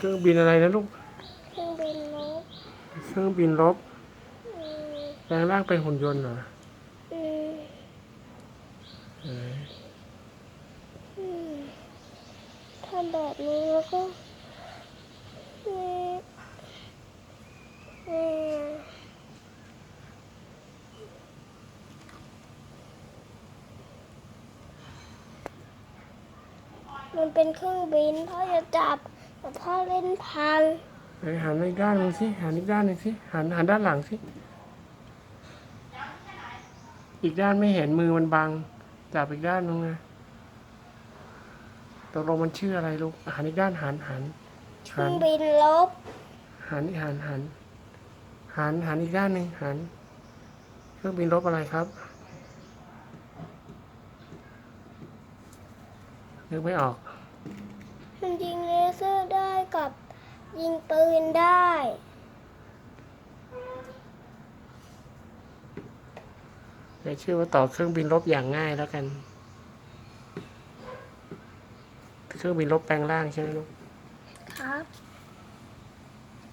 เครื่องบินอะไรนะลูก เครื่องบินลบเครื่องบินรบอืมแปลงร่างเป็นหุ่นยนต์เหรออืมเอออืมทำแบบนี้แล้วก็อืมอืมมันเป็นเครื่องบินพ่อจะจับแต่ พ่อเล่นพังไหนหันอีกด้านหนึงสิหันอีกด้านหนึงสิหันหันด้านหลังสิอีกด้านไม่เห็นมือมันบังจับอีกด้านนึงนะตกลงมันชื่ออะไรลูกหันอีกด้านหันหันเคหัรื่อนงบินลบหันหันหันหันหันอีกด้านหนึ่งหันเครื่องบินรบอะไรครับนึกไม่ออกมัน ยิงเลเซอร์ได้กับยิงปืนได้ เดี๋ยวชื่อว่าต่อเครื่องบินรบอย่างง่ายแล้วกัน เครื่องบินรบแปลงร่างใช่ไหมลูกครับ